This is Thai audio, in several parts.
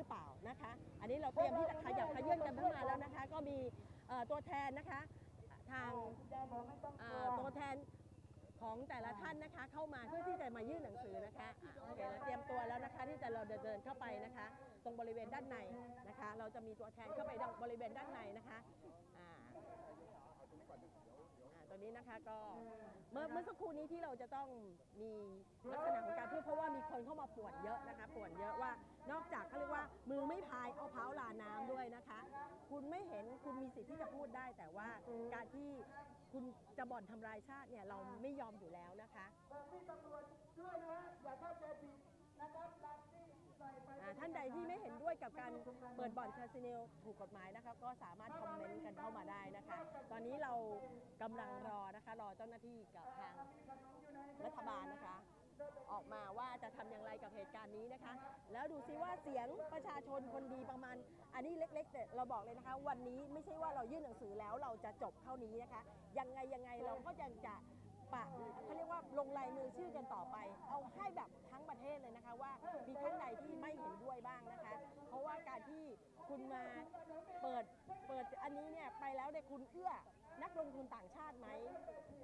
รือเปล่านะคะ อันนี้เราเตรียมที่จะขยับขยื่นกันเข้ามาแล้วนะคะ ก็มีตัวแทนนะคะ ทางตัวแทนของแต่ละท่านนะคะเข้ามาเพื่อที่จะมายื่นหนังสือนะคะโอเคเราเตรียมตัวแล้วนะคะที่จะเราเดินเข้าไปนะคะ ตรงบริเวณด้านในนะคะ เราจะมีตัวแทนเข้าไปบริเวณด้านในนะคะ นี้นะคะก็เมื่อเมื่อสักครู่นี้ที่เราจะต้องมีลักษณะของการพูดเพราะว่ามีคนเข้ามาป่วนเยอะนะคะป่วนเยอะว่านอกจากเขาเรียกว่ามือไม่พายเอาเท้าลาน้ำด้วยนะคะ คุณไม่เห็นคุณมีสิทธิ์ที่จะพูดได้ แต่ว่าการที่คุณจะบ่อนทำลายชาติเนี่ยเราไม่ยอมอยู่แล้วนะคะอ่าท่า นใดที่ไม่เห็นด้วยกับการเปิดบ่อนคาสิโนถูกกฎหมายนะคะก็สามารถคอมเมนต์กันเข้ามาได้นะคะ ตอนนี้เรากำลังรอนะคะรอเจ้าหน้าที่กับทางรัฐบาลนะคะ ออกมาว่าจะทำอย่างไรกับเหตุการณ์นี้นะคะ แล้วดูซิว่าเสียงประชาชนคนดีประมาณ อันนี้เล็กๆแต่เราบอกเลยนะคะ วันนี้ไม่ใช่ว่าเรายื่นหนังสือแล้วเราจะจบเท่านี้นะคะยังไงยังไงเราก็ยังจะ ปะเขาเรียกว่าลงลายมือชื่อกันต่อไป เอาให้แบบทั้งประเทศเลยนะคะว่ามีท่านใดที่ไม่เห็นด้วยบ้างนะคะ เพราะว่าการที่คุณมาเปิดเปิดอันนี้เนี่ยไปแล้วเนี่ยคุณเอื้อนักลงทุนต่างชาติไหม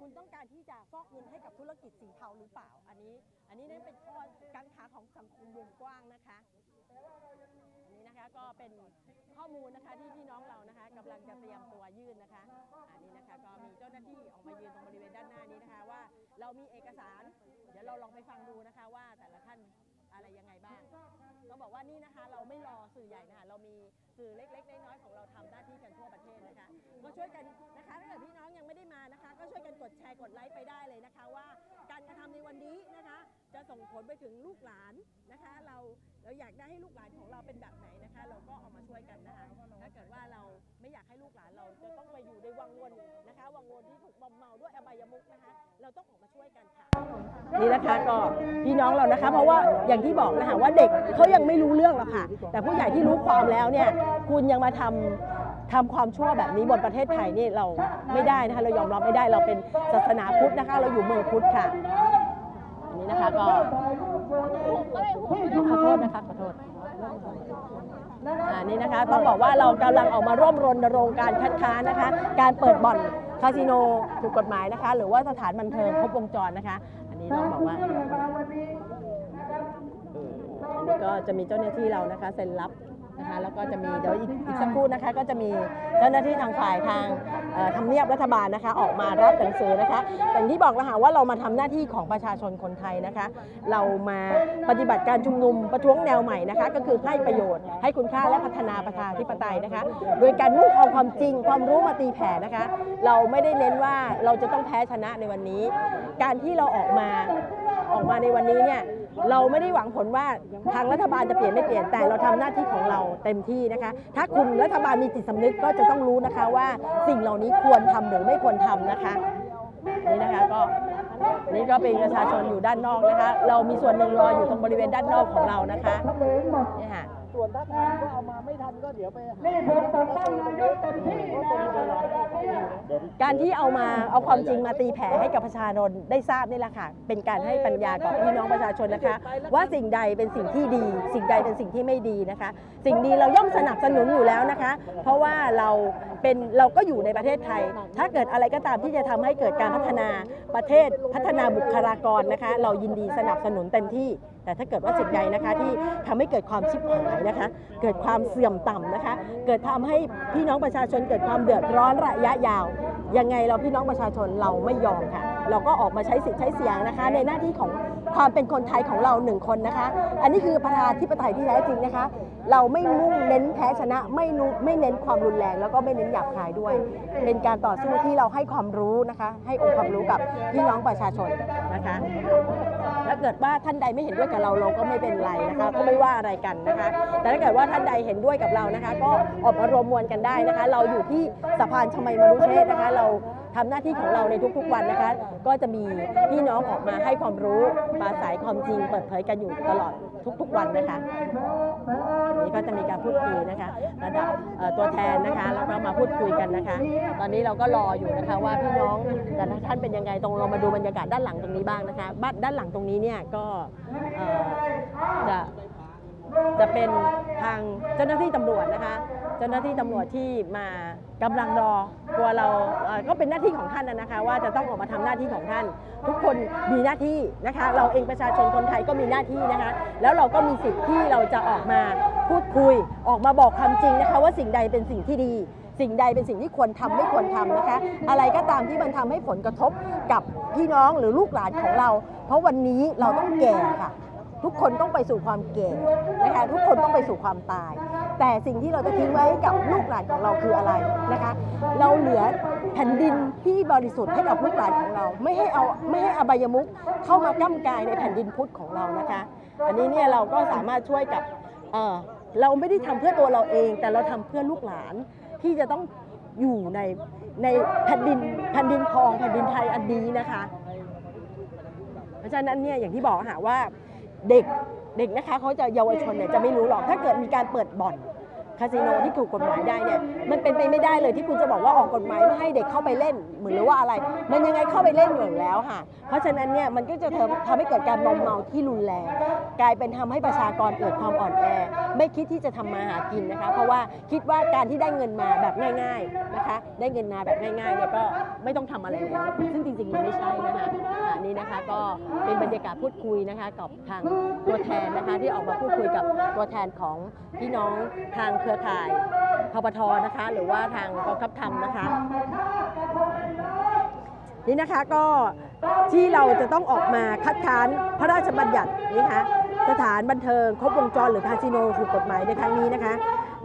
คุณต้องการที่จะฟอกเงินให้กับธุรกิจสีเทาหรือเปล่า อันนี้ อันนี้นั่นเป็นข้อกังขาของสังคมวงกว้างนะคะอันนี้นะคะก็เป็นข้อมูลนะคะที่พี่น้องเรานะคะกำลังจะเตรียมตัวยื่นนะคะ เจ้าหน้าที่ออกมายืนตรงบริเวณด้านหน้านี้นะคะว่าเรามีเอกสาร เดี๋ยวเราลองไปฟังดูนะคะว่าแต่ละท่านอะไรยังไงบ้างต้องบอกว่านี่นะคะ เราไม่รอสื่อใหญ่นะคะเรามีสื่อเล็ก ๆ น้อยๆของเราทำหน้าที่กันทั่วประเทศนะคะก็ช่วยกันนะคะถ้าเกิดพี่น้องยังไม่ได้มานะคะ ก็ช่วยกันกดแชร์กดไลค์ไปได้เลยนะคะ ว่าการกระทำในวันนี้นะคะ จะส่งผลไปถึงลูกหลานนะคะ เราเราอยากได้ให้ลูกหลานของเราเป็นแบบไหนนะคะ เราก็เอามาช่วยกันนะคะถ้าเกิดว่าเราไม่อยากให้ลูกหลานเราจะต้องไปอยู่ในวังวนนะคะ วังวนที่ถูกมอมเมาด้วยอบายมุกนะคะเราต้องออกมาช่วยกันค่ะนี่นะคะก็พี่น้องเรานะคะ เพราะว่าอย่างที่บอกนะคะว่าเด็กเขายังไม่รู้เรื่องหรอกค่ะ แต่ผู้ใหญ่ที่รู้ความแล้วเนี่ยคุณยังมาทำทำความชั่วแบบนี้บนประเทศไทยนี่เราไม่ได้นะคะเรายอมรับไม่ได้เราเป็นศาสนาพุทธนะคะ เราอยู่เมืองพุทธค่ะ นนี้นะคะ ก็ขอโทษนะคะขอโทษอันนี้นะคะต้องบอกว่าเรากำลังออกมาร่วมรณรงค์การคัดค้านนะคะ การเปิดบ่อนคาสิโนถูกกฎหมายนะคะ หรือว่าสถานบันเทิงครบวงจรนะคะ อันนี้ต้องบอกว่าอันนี้ก็จะมีเจ้าหน้าที่เรานะคะเซ็นรับ นะคะแล้วก็จะมีเดี๋ยวอีกอีกสักครู่นะคะก็จะมีเจ้าหน้าที่ทางฝ่ายทางเอ่อทำเนียบรัฐบาลนะคะ ออกมารับหนังสือนะคะอย่างที่บอกแล้วค่ะว่าเรามาทำหน้าที่ของประชาชนคนไทยนะคะ เรามาปฏิบัติการชุมนุมประท้วงแนวใหม่นะคะ ก็คือให้ประโยชน์ให้คุณค่าและพัฒนาประชาธิปไตยนะคะ โดยการมุ่งเอาความจริงความรู้มาตีแผ่นะคะ เราไม่ได้เน้นว่าเราจะต้องแพ้ชนะในวันนี้ การที่เราออกมาออกมาในวันนี้เนี่ย เราไม่ได้หวังผลว่าทางรัฐบาลจะเปลี่ยนไม่เปลี่ยนแต่เราทำหน้าที่ของเราเต็มที่นะคะ ถ้าคุณรัฐบาลมีจิตสำนึกก็จะต้องรู้นะคะว่าสิ่งเหล่านี้ควรทำหรือไม่ควรทำนะคะนี่นะคะก็นี่ก็เป็นประชาชนอยู่ด้านนอกนะคะ เรามีส่วนหนึ่งรออยู่ตรงบริเวณด้านนอกของเรานะคะนี่ค่ะ ส่วนถ้าทันก็เอามาไม่ทันก็เดี๋ยวไปหานี่ผมปกป้องนายกเต็มที่นะการที่เอามาเอาความจริงมาตีแผ่ให้กับประชาชนได้ทราบนี่แหละค่ะ เป็นการให้ปัญญากับพี่น้องประชาชนนะคะ ว่าสิ่งใดเป็นสิ่งที่ดี สิ่งใดเป็นสิ่งที่ไม่ดีนะคะ สิ่งดีเราย่อมสนับสนุนอยู่แล้วนะคะ เพราะว่าเราเป็นเราก็อยู่ในประเทศไทย ถ้าเกิดอะไรก็ตามที่จะทำให้เกิดการพัฒนาประเทศพัฒนาบุคลากรนะคะ เรายินดีสนับสนุนเต็มที่ แต่ถ้าเกิดว่าสิ่งใดนะคะที่ทำให้เกิดความชิบหายนะคะ เกิดความเสื่อมต่ำนะคะ เกิดทำให้พี่น้องประชาชนเกิดความเดือดร้อนระยะยาว ยังไงเราพี่น้องประชาชนเราไม่ยอมค่ะ เราก็ออกมาใช้สิทธิ์ใช้เสียงนะคะ ในหน้าที่ของความเป็นคนไทยของเราหนึ่งคนนะคะ อันนี้คือประชาธิปไตยที่แท้จริงนะคะ เราไม่มุ่งเน้นแพ้ชนะไม่นุไม่เน้นความรุนแรง แล้วก็ไม่เน้นหยาบคายด้วย เป็นการต่อสู้ที่เราให้ความรู้นะคะ ให้องค์ความรู้กับพี่น้องประชาชนนะคะ ถ้าเกิดว่าท่านใดไม่เห็นด้วยกับเราเราก็ไม่เป็นไรนะคะ ก็ไม่ว่าอะไรกันนะคะ แต่ถ้าเกิดว่าท่านใดเห็นด้วยกับเรานะคะ ก็ออารวมมวลกันได้นะคะ เราอยู่ที่สะพานชมัยมรุเชษนะคะ เรา ทำหน้าที่ของเราในทุกๆวันนะคะ ก็จะมีพี่น้องออกมาให้ความรู้ปราศัยความจริงเปิดเผยกันอยู่ตลอดทุกๆวันนะคะนี่ก็จะมีการพูดคุยนะคะระดับตัวแทนนะคะแล้วก็มาพูดคุยกันนะคะ ตอนนี้เราก็รออยู่นะคะว่าพี่น้องแต่ละท่านเป็นยังไงตรงเรามาดูบรรยากาศด้านหลังตรงนี้บ้างนะคะบ้านด้านหลังตรงนี้เนี่ยก็จะจะเป็นทางเจ้าหน้าที่ตำรวจนะคะ เจ้าหน้าที่ตำรวจที่มากำลังรอตัวเราเอ่อก็เป็นหน้าที่ของท่านนะนะคะ ว่าจะต้องออกมาทำหน้าที่ของท่าน ทุกคนมีหน้าที่นะคะ เราเองประชาชนคนไทยก็มีหน้าที่นะคะ แล้วเราก็มีสิทธิ์ที่เราจะออกมาพูดคุย ออกมาบอกความจริงนะคะ ว่าสิ่งใดเป็นสิ่งที่ดี สิ่งใดเป็นสิ่งที่ควรทำไม่ควรทำนะคะ อะไรก็ตามที่มันทำให้ผลกระทบกับพี่น้องหรือลูกหลานของเรา เพราะวันนี้เราต้องแก่ค่ะ ทุกคนต้องไปสู่ความแก่นะคะทุกคนต้องไปสู่ความตาย แต่สิ่งที่เราจะทิ้งไว้กับลูกหลานของเราคืออะไรนะคะ เราเหลือแผ่นดินที่บริสุทธิ์ให้กับลูกหลานของเรา ไม่ให้เอาไม่ให้อบายมุขเข้ามาก้ำกายในแผ่นดินพุทธของเรานะคะ อันนี้เนี่ยเราก็สามารถช่วยกับเออเราไม่ได้ทำเพื่อตัวเราเอง แต่เราทำเพื่อลูกหลานที่จะต้องอยู่ในในแผ่นดินแผ่นดินทองแผ่นดินไทยอันนี้นะคะ เพราะฉะนั้นเนี่ยอย่างที่บอกค่ะว่า เด็กเด็กนะคะเขาจะเยาวชนเนี่ยจะไม่รู้หรอกถ้าเกิดมีการเปิดบ่อน คาสิโนที่ถูกกฎหมายได้เนี่ยมันเป็นไปไม่ได้เลยที่คุณจะบอกว่าออกกฎหมายไม่ให้เด็กเข้าไปเล่นเหมือนหรือว่าอะไร มันยังไงเข้าไปเล่นอยู่แล้วค่ะ เพราะฉะนั้นเนี่ยมันก็จะทำให้เกิดการมอมเมาที่รุนแรงกลายเป็นทำให้ประชากรเกิดความอ่อนแอ ไม่คิดที่จะทำมาหากินนะคะ เพราะว่าคิดว่าการที่ได้เงินมาแบบง่าย ๆนะคะ ได้เงินมาแบบง่ายๆเนี่ยก็ไม่ต้องทำอะไรแล้วซึ่งจริงๆมันไม่ใช่นะคะอันนี้นะคะก็เป็นบรรยากาศพูดคุยนะคะกับทางตัวแทนนะคะที่ออกมาพูดคุยกับตัวแทนของพี่น้องทางเครือข่ายพปทนะคะ หรือว่าทางกองทัพธรรมนะคะ นี่นะคะก็ที่เราจะต้องออกมาคัดค้านพระราชบัญญัตินี่คะสถานบันเทิงครบวงจรหรือคาสิโนถูกกฎหมายในครั้งนี้นะคะ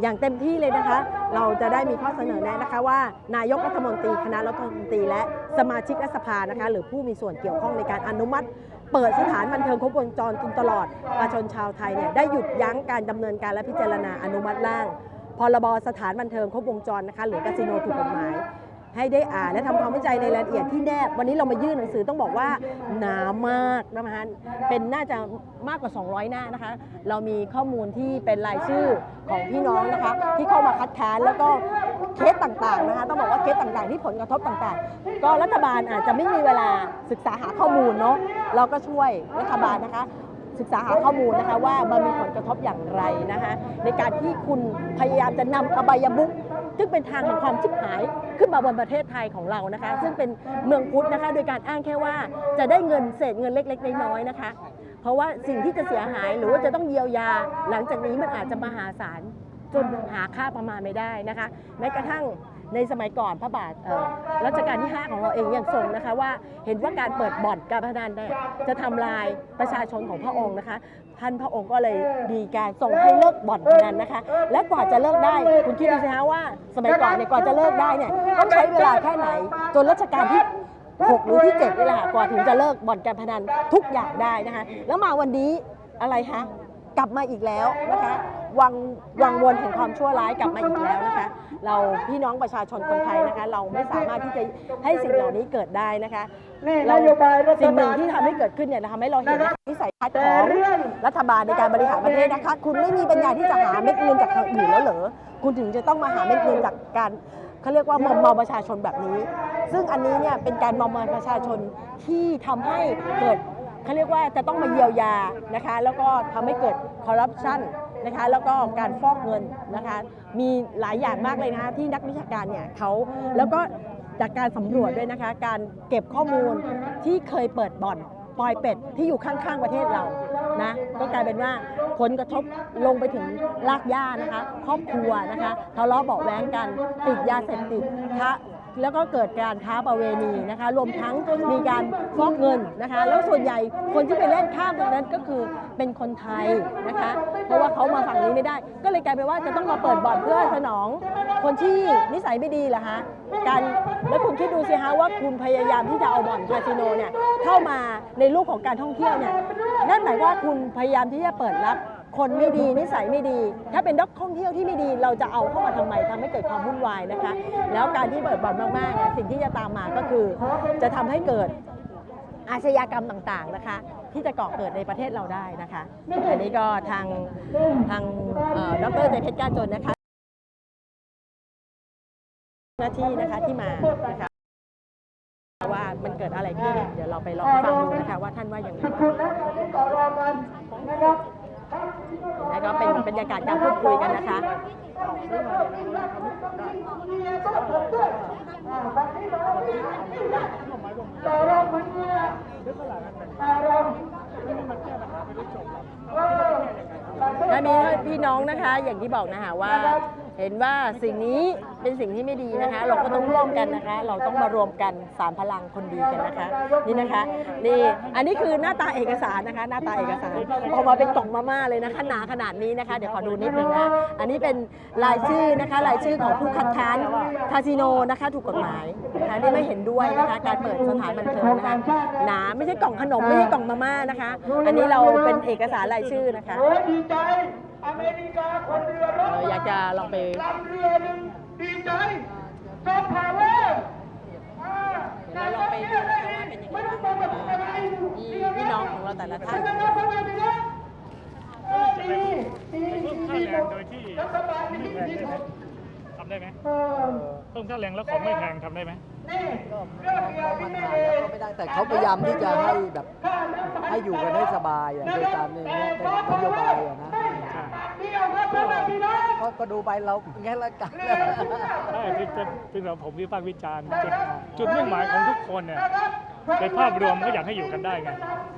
อย่างเต็มที่เลยนะคะ เราจะได้มีข้อเสนอแนะนะคะว่า นายกรัฐมนตรีคณะรัฐมนตรีและสมาชิกรัฐสภานะคะ หรือผู้มีส่วนเกี่ยวข้องในการอนุมัติ เปิดสถานบันเทิงครบวงจรจนตลอดประชาชนชาวไทยเนี่ยได้หยุดยั้งการดำเนินการและพิจารณาอนุมัติร่างพรบสถานบันเทิงครบวงจรนะคะหรือคาสิโนถูกกฎหมาย ให้ได้อ่านและทำความเข้าใจในรายละเอียดที่แนบ วันนี้เรามายื่นหนังสือต้องบอกว่าหนามากนะคะเป็นน่าจะมากกว่า 200 หน้านะคะ เรามีข้อมูลที่เป็นรายชื่อของพี่น้องนะคะ ที่เข้ามาคัดค้านแล้วก็เคสต่างๆนะคะต้องบอกว่าเคสต่างๆ ที่ผลกระทบต่างๆ ก็รัฐบาลอาจจะไม่มีเวลาศึกษาหาข้อมูลเนาะเราก็ช่วยรัฐบาลนะคะศึกษาหาข้อมูลนะคะว่ามันมีผลกระทบอย่างไรนะคะในการที่คุณพยายามจะนำอบายมุข ซึ่งเป็นทางแห่งความชิบหายขึ้นมาบนประเทศไทยของเรานะคะ ซึ่งเป็นเมืองพุทธนะคะ โดยการอ้างแค่ว่าจะได้เงินเศษเงินเล็กๆน้อยๆนะคะ เพราะว่าสิ่งที่จะเสียหายหรือว่าจะต้องเยียวยา หลังจากนี้มันอาจจะมหาศาลจนหาค่าประมาณไม่ได้นะคะแม้กระทั่งในสมัยก่อนพระบาทรัชกาลที่ 5 ของเราเองยังทรงนะคะว่าเห็นว่าการเปิดบ่อนการพนันเนี่ยจะทำลายประชาชนของพระองค์นะคะ ท่านพระองค์ก็เลยดีการส่งให้เลิกบ่อนพนันนะคะ และกว่าจะเลิกได้คุณคิดดูสิคะว่า สมัยก่อนเนี่ยกว่าจะเลิกได้เนี่ยต้องใช้เวลาแค่ไหน จนรัชกาลที่6หรือที่7นี่แหละค่ะกว่าถึงจะเลิกบ่อนการพนันทุกอย่างได้นะคะ แล้วมาวันนี้อะไรคะกลับมาอีกแล้วนะคะ วังวังวนแห่งความชั่วร้ายกลับมาอีกแล้วนะคะ เราพี่น้องประชาชนคนไทยนะคะ เราไม่สามารถที่จะให้สิ่งเหล่านี้เกิดได้นะคะ เราสิ่งหนึ่งที่ทำให้เกิดขึ้นเนี่ยทำให้เราเห็นวิสัยทัศน์ของรัฐบาลในการบริหารประเทศนะคะ คุณไม่มีปัญญาที่จะหาเม็ดเงินจากทางอื่นแล้วเหรอคุณถึงจะต้องมาหาเม็ดเงินจากการเขาเรียกว่ามอมเมาประชาชนแบบนี้ ซึ่งอันนี้เนี่ยเป็นการมอมเมาประชาชนที่ทำให้เกิดเขาเรียกว่าจะต้องมาเยียวยานะคะ แล้วก็ทำให้เกิดคอร์รัปชัน นะคะแล้วก็การฟอกเงินนะคะมีหลายอย่างมากเลยนะคะที่นักวิชาการเนี่ยเขาแล้วก็จากการสำรวจด้วยนะคะ การเก็บข้อมูลที่เคยเปิดบ่อนปลอยเป็ดที่อยู่ข้างๆประเทศเรานะก็กลายเป็นว่าผลกระทบลงไปถึงรากหญ้านะคะ ครอบครัวนะคะทะเลาะเบาะแว้งกันติดยาเสพติดทะ แล้วก็เกิดการค้าประเวณีนะคะ รวมทั้งมีการฟอกเงินนะคะ แล้วส่วนใหญ่คนที่ไปเล่นข้ามตรงนั้นก็คือเป็นคนไทยนะคะ เพราะว่าเขามาฝั่งนี้ไม่ได้ ก็เลยกลายเป็นว่าจะต้องมาเปิดบ่อนเพื่อสนอง คนที่นิสัยไม่ดีเหรอฮะการแล้วคุณคิดดูสิฮะว่าคุณพยายามที่จะเอาบ่อนคาสิโนเนี่ยเข้ามาในรูปของการท่องเที่ยวเนี่ยนั่นหมายว่าคุณพยายามที่จะเปิดรับ คนไม่ดีนิสัยไม่ดี ถ้าเป็นนักท่องเที่ยวที่ไม่ดี เราจะเอาเข้ามาทำไมทำให้เกิดความวุ่นวายนะคะ แล้วการที่เปิดบ่อนมากๆเนี่ยสิ่งที่จะตามมาก็คือ จะทำให้เกิดอาชญากรรมต่างๆนะคะ ที่จะก่อเกิดในประเทศเราได้นะคะอันนี้ก็ทางทางเอ่อดรใจเพชรกาจนนะคะหน้าที่นะคะที่มานะคะว่ามันเกิดอะไรขึ้น เดี๋ยวเราไปลองฟังดูนะคะว่าท่านว่าอย่างไร ขอบคุณนะที่ต่อรองกันนะครับแล้วก็เป็นบรรยากาศการพูดคุยกันนะคะต่อรองมันเนี่ยต่อรองเออถ้ามีพี่น้องนะคะ อย่างที่บอกนะคะว่า เห็นว่าสิ่งนี้เป็นสิ่งที่ไม่ดีนะคะ เราก็ต้องร่วมกันนะคะ เราต้องมารวมกันสามพลังคนดีกันนะคะ นี่นะคะนี่อันนี้คือหน้าตาเอกสารนะคะ หน้าตาเอกสารออกมาเป็นกล่องมาม่าเลยนะคะหนาขนาดนี้นะคะ เดี๋ยวขอดูนิดนึงนะอันนี้เป็นรายชื่อนะคะรายชื่อของผู้คัดค้านคาสิโนนะคะถูกกฎหมายนะคะนี่ไม่เห็นด้วยนะคะการเปิดสถานบันเทิงนะคะหนาไม่ใช่กล่องขนมไม่ใช่กล่องมาม่านะคะ อันนี้เราเป็นเอกสารรายชื่อนะคะ อ้ยดีใจอเมริกาคนเรือรบเราอยากจะลองไปลำเรือหนึ่งดีใจซอฟต์พาวเวอร์อ่าเดี๋ยวเราลองไปดูนะคะว่าเป็นยังไงไม่ต้องบอกกับอะไรมีพี่น้องของเราแต่ละท่านไม่ต้องบอกกับอะไรนะเออดีดีเพิ่มค่าแรงโดยที่รัฐบาลไม่ดีแพงที่ได้ไหมสุดทำได้ไหมเออเพิ่มค่าแรงแล้วของไม่แพงทำได้ไหมนี่เรื่องเดียวที่ไม่ดีไม่ได้แต่เขาพยายามที่จะให้แบบให้อยู่กันให้สบายอะโดยการอย่างเงี้ยเป็นนโยบายอะนะ ก็ก็ดูไปเราแง่ละกันใช่ที่เป็นที่เราผมวิพากษ์วิจารณ์จุดจุดมุ่งหมายของทุกคนเนี่ยในภาพรวมก็อยากให้อยู่กันได้ไง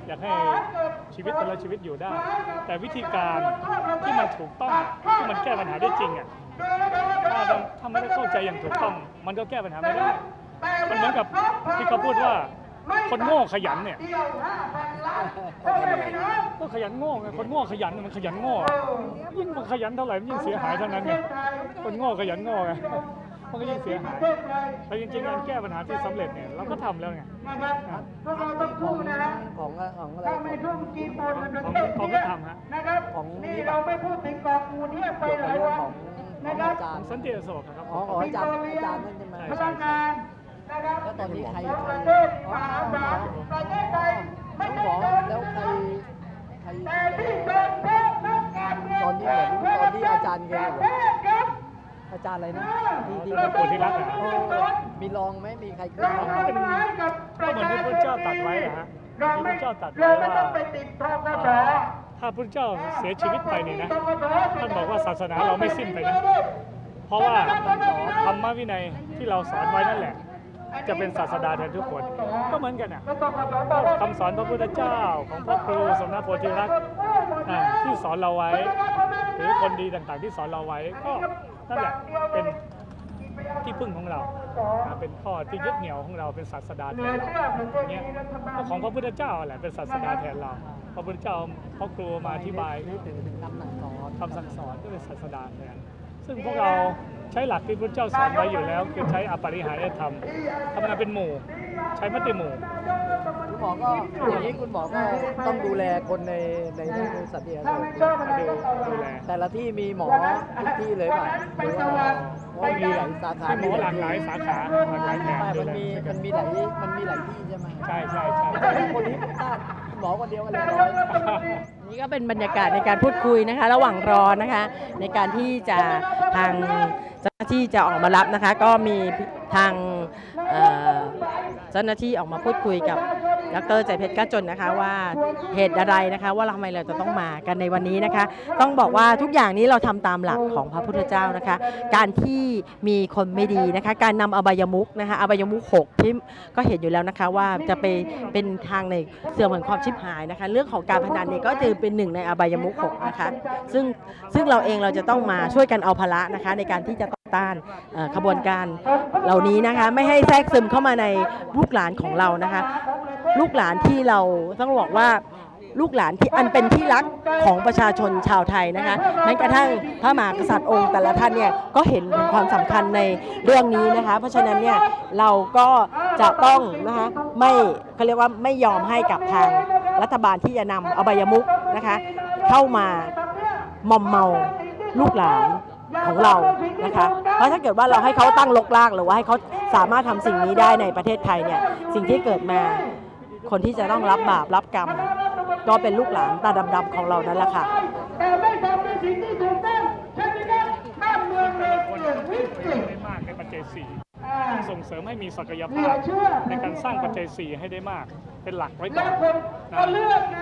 อยากให้ชีวิตแต่ละชีวิตอยู่ได้ แต่วิธีการที่มันถูกต้องที่มันแก้ปัญหาได้จริงอะถ้ามันถ้าไม่ได้เข้าใจอย่างถูกต้อง มันก็แก้ปัญหาไม่ได้มันเหมือนกับที่เขาพูดว่า คนโง่ขยันเนี่ยเดียวห้าพันล้านพ่อแม่พี่น้องก็ขยันโง่ไงคนโง่ขยันน่ะมันขยันโง่อะยิ่งมันขยันเท่าไหร่มันยิ่งเสียหายเท่านั้นไงคนโง่ขยันโง่ไงมันก็ยิ่งเสียหายเทศไทยแต่จริงๆการแก้ปัญหาที่สำเร็จเนี่ยเราก็ทำแล้วไงนะครับพวกเราต้องขอสู้งนะฮะของของอะไรเราไม่ทุ่มกีบูนในประเทศของนี้ทำฮะนะครับของนี่เราไม่พูดถึงกองกูเนี่ยไปหลายวันของนะครับอาจารของย์สันติอโศกครับอ๋อของอาจารย์อาจารย์นั่นใช่ไหมพลังงานนะครับ แล้วตอนนี้ใครประเทศมหาศาลประเทศไทยไม่น้องหมได้อเดินแล้วใครใครแต่ที่เดินเพราะนักการเมืองตอนนี้เหมือนตอนที่อาจารย์แกอยู่ประเครับอาจารย์อะไรนะที่ที่โพธิรักษ์อะมีรองไหมมีใครขึ้นเราบ้างก็เหมือนที่พระเจ้าตรัสไว้อะฮะเราที่พไม่ระเจ้าตรัสเราไว้ไม่ว่าต้องไปติดทกศถ้าพระเจ้าเสียชีวิตไปนี่นะท่านบอกว่าศาสนาเราไม่สิ้นไปนะเพราะว่าธรรมวินัยที่เราสอนไว้นั่นแหละ จะเป็นศาสดาแทนทุกคน ก็เหมือนกันอะคำสอนพระพุทธเจ้าของพระครูสมณโพธิรักษ์ที่สอนเราไว้ หรือคนดีต่างๆที่สอนเราไว้ก็นั่นแหละเป็นที่พึ่งของเรา เป็นข้อที่ยึดเหนี่ยวของเราเป็นศาสดาแทนเราเงี้ยของพระพุทธเจ้าแหละเป็นศาสดาแทนเรา พระพุทธเจ้าพระครูมาอธิบายถึงถึงนำหนักสอนคำสั่งสอนก็เป็นศาสดาแทนซึ่งพวกเรา ใช้หลักที่พระเจ้าสอนไว้อยู่แล้ว คือใช้อปริหารธรรมทำงานเป็นหมู่ ใช้มติหมู่คุณหมอก็อย่างนี้คุณหมอก็ต้องดูแลคนในในในบริษัทเดียวกันดูดูแลแต่ละที่มีหมอทุกที่เลยป่ะหรือว่าว่ามีหลายสาขาเป็นหมอหลากหลายสาขาหลากหลายแผนไม่ดูมันแลมีมันมีหลายมันมีหลายที่ใช่ไหมใช่ใช่ใช่ไม่ใช่คนนี้พลาดคุณหมอคนเดียวกันเลยร้อย นี่ก็เป็นบรรยากาศในการพูดคุยนะคะ ระหว่างรอนะคะ ในการที่จะทางเจ้าหน้าที่จะออกมารับนะคะ ก็มีทางเอ่อเจ้าหน้าที่ออกมาพูดคุยกับ ดรใจเพชรก้าจนนะคะว่าเหตุอะไรนะคะ ว่าทำไมเราจะต้องมากันในวันนี้นะคะ ต้องบอกว่าทุกอย่างนี้เราทำตามหลักของพระพุทธเจ้านะคะ การที่มีคนไม่ดีนะคะ การนำอบายมุกนะคะอบายมุกหกที่ก็เห็นอยู่แล้วนะคะว่าจะไปเป็นทางในเสื่อมเหมือนความชิบหายนะคะ เรื่องของการพนันเนี่ยก็จะเป็นหนึ่งในอบายมุกหกนะคะซึ่งซึ่งเราเองเราจะต้องมาช่วยกันเอาภาระนะคะในการที่จะ ต้านขบวนการเหล่านี้นะคะ ไม่ให้แทรกซึมเข้ามาในลูกหลานของเรานะคะ ลูกหลานที่เราต้องบอกว่าลูกหลานที่อันเป็นที่รักของประชาชนชาวไทยนะคะแม้กระทั่งพระมหากษัตริย์องค์แต่ละท่านเนี่ยก็เห็นถึงความสำคัญในเรื่องนี้นะคะ เพราะฉะนั้นเนี่ยเราก็จะต้องนะคะไม่เขาเรียกว่าไม่ยอมให้กับทางรัฐบาลที่จะนำอบายมุกนะคะเข้ามามอมเมาลูกหลาน ของเรานะคะเพราะถ้าเกิดว่าเราให้เขาตั้งลกลากหรือว่าให้เขาสามารถทำสิ่งนี้ได้ในประเทศไทยเนี่ยสิ่งที่เกิดมาคนที่จะต้องรับบาปรับกรรม ก็เป็นลูกหลานตาดำๆของเรานั่นแหละค่ะแต่ไม่ทำในสิ่งที่ถูกต้องใช่ไหมครับบ้านเมืองเราเปลี่ยนวิกฤตได้มากในปัจจัยสี่ส่งเสริมให้มีศักยภาพในการสร้างปัจจัยสี่ให้ได้มาก เป็นหลักไว้ก่อนนะ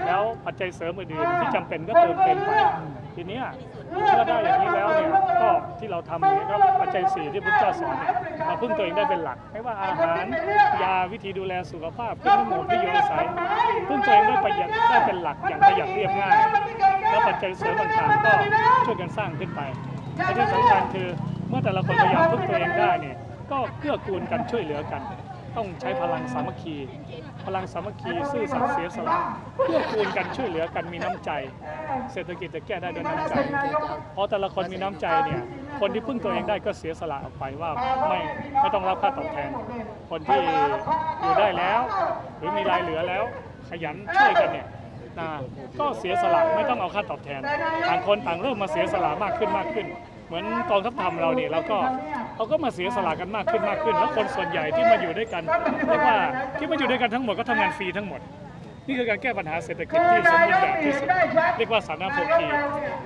แล้วปัจจัยเสริมอื่นๆที่จำเป็นก็เติมเต็มไปทีเนี้ยเมื่อได้อย่างนี้แล้วเนี่ยก็ที่เราทำอย่างนี้ก็ปัจจัยสี่ที่พุทธเจ้าสอนเนี่ยมาพึ่งตัวเองได้เป็นหลัก ไม่ว่าอาหารยาวิธีดูแลสุขภาพเครื่องมือที่อยู่อาศัยพึ่งตัวเองได้ประหยัดได้เป็นหลักอย่างประหยัดเรียบง่าย แล้วปัจจัยเสริมต่างๆ ก็ช่วยกันสร้างขึ้นไปและที่สำคัญคือเมื่อแต่ละคนพยายามพึ่งตัวเองได้เนี่ยก็เกื้อกูลกันช่วยเหลือกัน ต้องใช้พลังสามัคคี พลังสามัคคีซื่อสัตย์เสียสละเกื้อกูลกันช่วยเหลือกันมีน้ำใจ เศรษฐกิจจะแก้ได้ด้วยน้ำใจ เพราะแต่ละคนมีน้ำใจเนี่ยคนที่พึ่งตัวเองได้ก็เสียสละออกไปว่าไม่ไม่ต้องรับค่าตอบแทน คนที่อยู่ได้แล้ว หรือมีรายเหลือแล้ว ขยันช่วยกันเนี่ยนะก็เสียสละไม่ต้องเอาค่าตอบแทน ต่างคนต่างเริ่มมาเสียสละมากขึ้นมากขึ้น เหมือนกองทัพธรรมเราเนี่ยเราก็ เขาก็มาเสียสละกันมากขึ้นมากขึ้น แล้วคนส่วนใหญ่ที่มาอยู่ด้วยกันเรียกว่าที่มาอยู่ด้วยกันทั้งหมดก็ทำงานฟรีทั้งหมด นี่คือการแก้ปัญหาเศรษฐกิจที่สมบูรณ์แบบที่สุดเรียกว่าสานาโภคี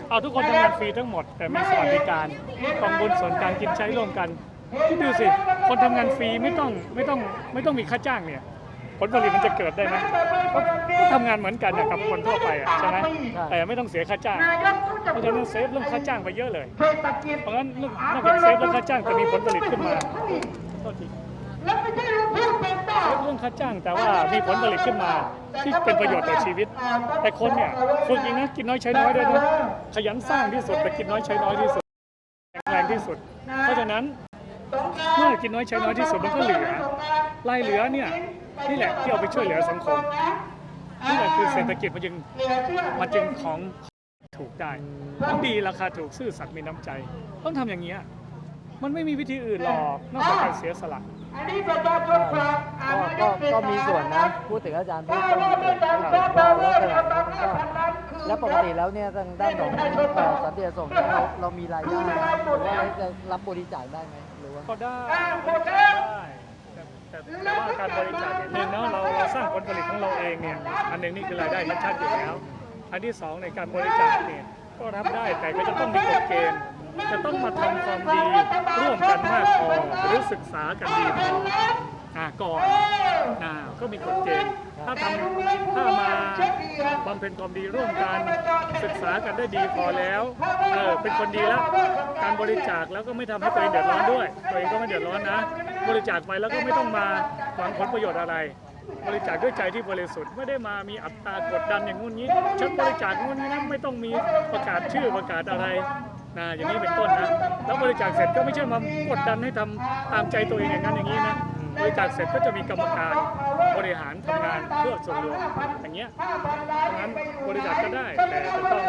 เอาทุกคนทำงานฟรีทั้งหมด แต่มีสวัสดิการกองบุญส่วนกลางกินใช้ร่วมกันคิดดูสิคนทำงานฟรีไม่ต้องไม่ต้องไม่ต้องมีค่าจ้างเนี่ย ผลผลิตมันจะเกิดได้ไหมก็ก็ทำงานเหมือนกันน่ะกับคนทั่วไปอะใช่ไหมแต่ไม่ต้องเสียค่าจ้างเพราะฉะนั้นเซฟเรื่องค่าจ้างไปเยอะเลยเศรษฐกิจเพราะงั้นนอกจากเซฟเรื่องค่าจ้างแต่มีผลผลิตขึ้นมาโทษทีแล้วไม่ใช่รู้พูดเป็นต่อเรื่องค่าจ้างแต่ว่ามีผลผลิตขึ้นมาที่เป็นประโยชน์ต่อชีวิต แต่คนเนี่ยฝึกจริงนะกินน้อยใช้น้อยด้วยนะขยันสร้างที่สุดแต่กินน้อยใช้น้อยที่สุดแข็งแรงที่สุด เพราะฉะนั้นเมื่อกินน้อยใช้น้อยที่สุดมันก็เหลือรายเหลือเนี่ย นี่แหละที่เอาไปช่วยเหลือสังคมนี่แหละคือเศรษฐกิจมันจึงมันจึงของถูกได้ของดีราคาถูกซื่อสัตย์มีน้ำใจ ต้องทำอย่างเงี้ยมันไม่มีวิธีอื่นหรอกนอกจากการเสียสละอันนี้ประชาชนฝากอ่านก็ไม่ก็ได้ก็มีส่วนนะ พูดถึงอาจารย์พูดถ้าก็เรามีไม่ส่วนได้นะจ่ายก็ค่าก็ดาวลัเวกลาษณะตอนนั้นคือแล้วปกติแล้วเนี่ยทางด้านของเอ่อสันติอโศกเนี่ยเราเรามีรายได้ไหมหรือว่าจะรับบริจาคได้ไหมหรือว่าก็ได้อ่าหมดได้ แต่แต่ว่าการบริจาคเนี่ยหนึ่งเนาะเราเราสร้างผลผลิตของเราเองเนี่ยอันหนึ่งนี่คือรายได้ชัดๆอยู่แล้ว อันที่สองในการบริจาคเนี่ยก็รับได้แต่ก็จะต้องมีกฎเกณฑ์จะต้องมาทำความดีร่วมกันมากพอหรือศึกษากันดีพออ่าก่อนอ่าก็มีกฎเกณฑ์ถ้าทำถ้ามาบำเพ็ญความดีร่วมกันศึกษากันได้ดีพอแล้วเออเป็นคนดีแล้ว การบริจาคแล้วก็ไม่ทำให้ตัวเองเดือดร้อนด้วย ตัวเองก็ไม่เดือดร้อนนะ บริจาคไปแล้วก็ไม่ต้องมาหวังผลประโยชน์อะไร บริจาคด้วยใจที่บริสุทธิ์ไม่ได้มามีอัตรากดดันอย่างงู้นงี้ฉันบริจาคงู้นงี้นะไม่ต้องมีประกาศชื่อประกาศอะไรนะอย่างนี้เป็นต้นนะแล้วบริจาคเสร็จก็ไม่ใช่มากดดันให้ทำตามใจตัวเองอย่างนั้นอย่างนี้นะบริจาคเสร็จก็จะมีกรรมการบริหารทำงานเพื่อส่วนรวมอย่างเงี้ยเพราะฉะนั้นบริจาคก็ได้แต่จะต้อง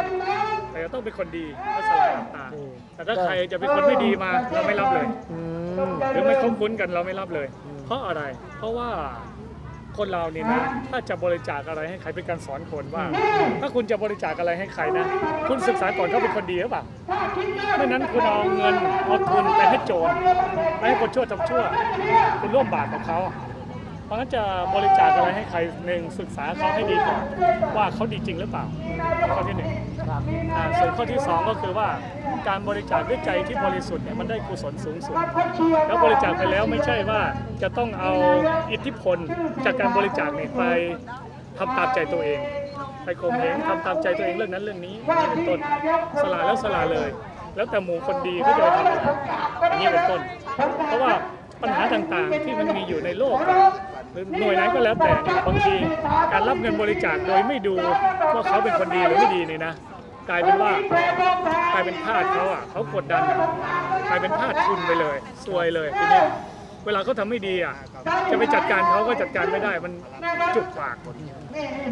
แต่จะต้องเป็นคนดีและสลายอัตตาแต่ถ้าใครจะเป็นคนไม่ดีมาเราไม่รับเลย หรือไม่คุ้นคุ้นกันเราไม่รับเลย เพราะอะไร เพราะว่าคนเราเนี่ยนะถ้าจะบริจาคอะไรให้ใครเป็นการสอนคนว่า ถ้าคุณจะบริจาคอะไรให้ใครนะ คุณศึกษาก่อนเขาเป็นคนดีหรือเปล่าไม่นั้นคุณเอาเงินเอาทุนไปให้โจรไปให้คนชั่วทำชั่ว คุณร่วมบาปกับเขาเพราะฉะนั้นจะบริจาคอะไรให้ใครหนึ่งศึกษาเขาให้ดีก่อนว่าเขาดีจริงหรือเปล่าข้อที่หนึ่งครับ อ่าส่วนข้อที่สองก็คือว่าการบริจาคด้วยใจที่บริสุทธิ์เนี่ยมันได้กุศลสูงสุด แล้วบริจาคไปแล้วไม่ใช่ว่าจะต้องเอาอิทธิพลจากการบริจาคเนี่ยไปทำตามใจตัวเอง ไปข่มเหงทำตามใจตัวเองเรื่องนั้นเรื่องนี้นี้เป็นต้นสละแล้วสละเลย แล้วแต่หมู่คนดีเขาจะไปทำอะไรอย่างนี้เป็นต้น เพราะว่าปัญหาต่างๆที่มันมีอยู่ในโลก หรือหน่วยไหนก็แล้วแต่เนี่ยบางทีการรับเงินบริจาคโดยไม่ดูว่าเขาเป็นคนดีหรือไม่ดีเนี่ยนะ กลายเป็นว่ากลายเป็นทาสเขาอะเขากดดันกลายเป็นทาสคุณไปเลยซวยเลยทีเนี้ยเวลาเขาทำไม่ดีอะจะไปจัดการเขาก็จัดการไม่ได้มันจุกปาก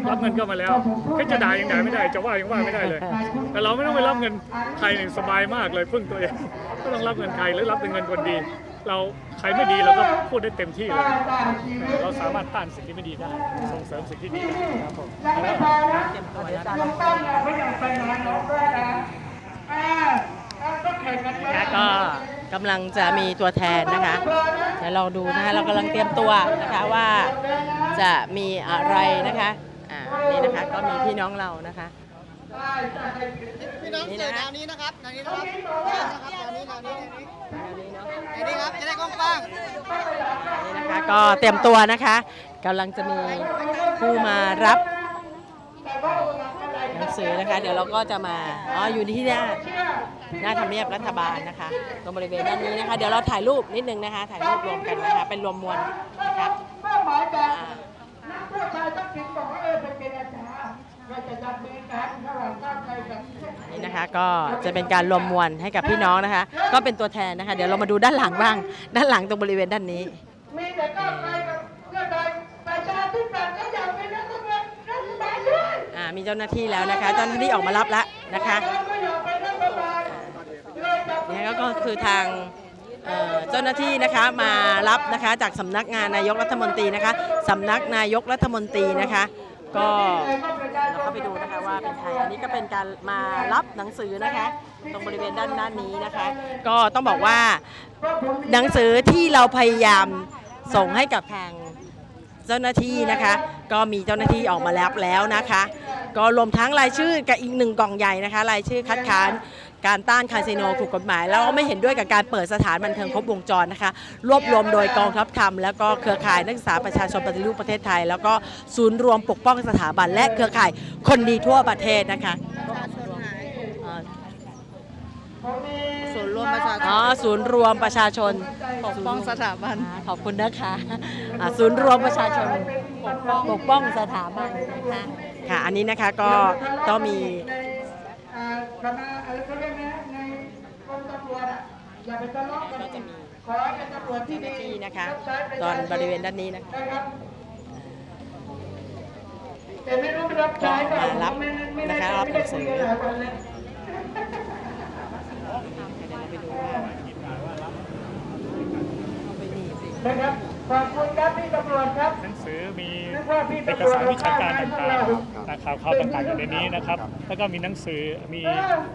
รับเงินเข้ามาแล้วแค่จะด่ายังด่าไม่ได้จะว่ายังว่าไม่ได้เลย แต่เราไม่ต้องไปรับเงินใครหนึ่งสบายมากเลยพึ่งตัวเองไม่ต้องรับเงินใครหรือรับแต่เงินคนดี เราใครไม่ดีเราก็พูดได้เต็มที่เลยเราสามารถต้านสิ่งที่ไม่ดีได้ ส่งเสริมสิ่งที่ดีได้ครับผมแล้วอาจารย์ไม่ต้องไปไหนหรอกนะอ่าก็แข่งกันนะคะก็กำลังจะมีตัวแทนนะคะเดี๋ยวเราดูนะคะเรากำลังเตรียมตัวนะคะว่าจะมีอะไรนะคะอ่านี่นะคะก็มีพี่น้องเรานะคะ พี่น้องสื่อแนวนี้นะครับแนวนี้นะครับแนวนี้นะครับแนวนี้แนวนี้แนวนี้ครับจะได้กว้างนี่นะคะก็เตรียมตัวนะคะกำลังจะมีผู้มารับหนังสือนะคะ เดี๋ยวเราก็จะมาอ๋ออยู่ที่หน้าหน้าทำเนียบรัฐบาลนะคะตรงบริเวณด้านนี้นะคะ เดี๋ยวเราถ่ายรูปนิดนึงนะคะ ถ่ายรูปรวมกันนะคะเป็นรวมมวลนะครับ นักผู้ชายทักษิณบอกว่าเออเป็นเจรจาเราจะจับมือกันระหว่างก้าวไกลกับนี่นะคะก็จะเป็นการรวมมวลให้กับพี่น้องนะคะ ก็เป็นตัวแทนนะคะ เดี๋ยวเรามาดูด้านหลังบ้าง ด้านหลังตรงบริเวณด้านนี้มีแต่ก้าวไกลกับเพื่อไทยประชาธิปัตย์ก็อยากเป็นรัฐบาลรัฐบาลด้วยอ่ามีเจ้าหน้าที่แล้วนะคะเจ้าหน้าที่ออกมารับแล้วนะคะเราก็อยากเป็นรัฐบาลเลยจับมือนี่ก็คือทางเอ่อเจ้าหน้าที่นะคะมารับนะคะจากสำนักงานนายกรัฐมนตรีนะคะสำนักนายกรัฐมนตรีนะคะ ก็เราเข้า ไปดูนะคะว่าเป็นใครอันนี้ก็เป็นการมารับหนังสือนะคะ ตรงบริเวณด้านด้านนี้นะคะ ก็ต้องบอกว่าหนังสือที่เราพยายามส่งให้กับทางเจ้าหน้าที่นะคะ ก็มีเจ้าหน้าที่ออกมารับแล้วนะคะ ก็รวมทั้งรายชื่อกับอีกหนึ่งกล่องใหญ่นะคะ รายชื่อคัดค้าน การต้านคาสิโนถูกกฎหมาย แล้วก็ไม่เห็นด้วยกับการเปิดสถานบันเทิงครบวงจรนะคะ รวบรวมโดยกองทัพธรรม แล้วก็เครือข่ายนักศึกษาประชาชนปฏิรูปประเทศไทย แล้วก็ศูนย์รวมปกป้องสถาบัน และเครือข่ายคนดีทั่วประเทศนะคะเอ่อส่วนรวมประชาชนอ๋อศูนย์รวมประชาชนปกป้องสถาบันอ่าขอบคุณนะคะอ่าศูนย์รวมประชาชนปกป้องปกป้องสถาบันนะคะค่ะอันนี้นะคะก็ต้องมีอ่า คณะอะไรเขาเรียกนะในกรมตำรวจอะอย่าไปทะเลาะกันก็จะมีขอให้เป็นตำรวจที่เจ้าหดีน้าที่นะคะรับใช้ประตอนชาชบริเวณด้านนี้นะคะนะครับแต่ไม่รู้รับใช้เปล่มารับไม่ได้ไม่ได้นะคะรับหนังสือไม่ได้คุยกันหลายวันเลยเดี๋ยวเราไปดูว่าเอาไปนี่สินะครับขอบคุณครับพี่ตำรวจครับ หนังสือมีเอกสารวิชาการต่างๆนะข่าวข่าวต่างๆอยู่ในนี้นะครับ แล้วก็มีหนังสือมี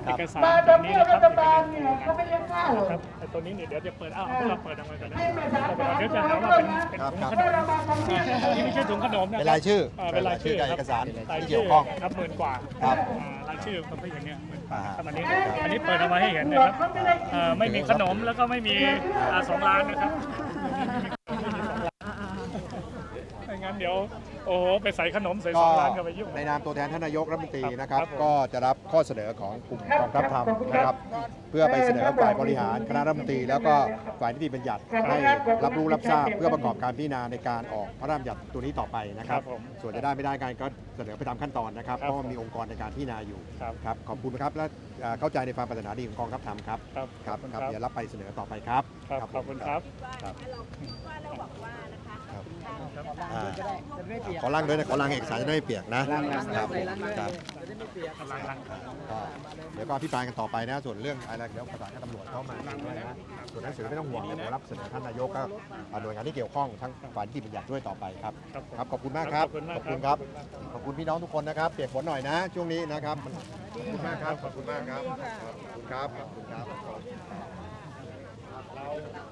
เอกสารตรทำงนี้นะครับไอครับไอ้ตัวนี้เนี่ยเดี๋ยวจะเปิดอ้าวพวกเราเปิดออกมาก่อนนะเดี๋ยวจะหาว่าเป็นเป็นถุงขนมที่ไม่ใช่ถุงขนมนะเป็นรายชื่อเป็นรายชื่อเอกสารที่เกี่ยวข้องครับหมื่นกว่าครับอ่ารายชื่อมันเป็นอย่างเนี้ยหมื่นกว่าอ่าครับนนี้อันนี้เปิดออกมาให้เห็นนะครับไม่มีขนมแล้วก็ไม่มีสองล้านนะครับ เดี๋ยวโอ้โหไปใส่ขนมใส่สก็องล้านก็ไปยุ่ง ในนามตัวแทนท่านนายกรัฐมนตรีนะครับ ครับผม ก็จะรับข้อเสนอของกลุ่มกองทัพธรรมนะครับ เพื่อไปเสนอฝ่ายบริหารคณะรัฐมนตรี แล้วก็ฝ่ายนิติบัญญัติให้รับรู้รับทราบเพื่อประกอบการพิจารณาในการออกพระราชบัญญัติตัวนี้ต่อไปนะครับ ครับผมส่วนจะได้ไม่ได้การก็เสนอไปตามขั้นตอนนะครับครับเพราะว่ามีองค์กรในการพิจารณาอยู่ครับ ครับขอบคุณนะครับและเอ่อเข้าใจในความปรารถนาดีของกองทัพธรรมครับครับครับขอบคุณครับครับเดี๋ยวรับไปเสนอต่อไปครับ ครับขอบคุณครับครับ อ่าขอร่างด้วยนะขอร่างเอกสารจะได้ไม่เปียกนะครับครับครับก็เดี๋ยวก็อภิปรายกันต่อไปนะส่วนเรื่องอะไรเดี๋ยวประสานกับตำรวจเข้ามาด้วยนะส่วนหนังสือไม่ต้องห่วงเดี๋ยวรับเสนอท่านนายกก็อ่าหน่วยงานที่เกี่ยวข้องทั้งฝ่ายนิติบัญญัติด้วยต่อไปครับครับผมครับขอบคุณมากครับขอบคุณมากขอบคุณครับขอบคุณพี่น้องทุกคนนะครับเปียกฝนหน่อยนะ ช่วงนี้นะครับขอบคุณมากครับขอบคุณมากครับขอบคุณครับขอบคุณครับ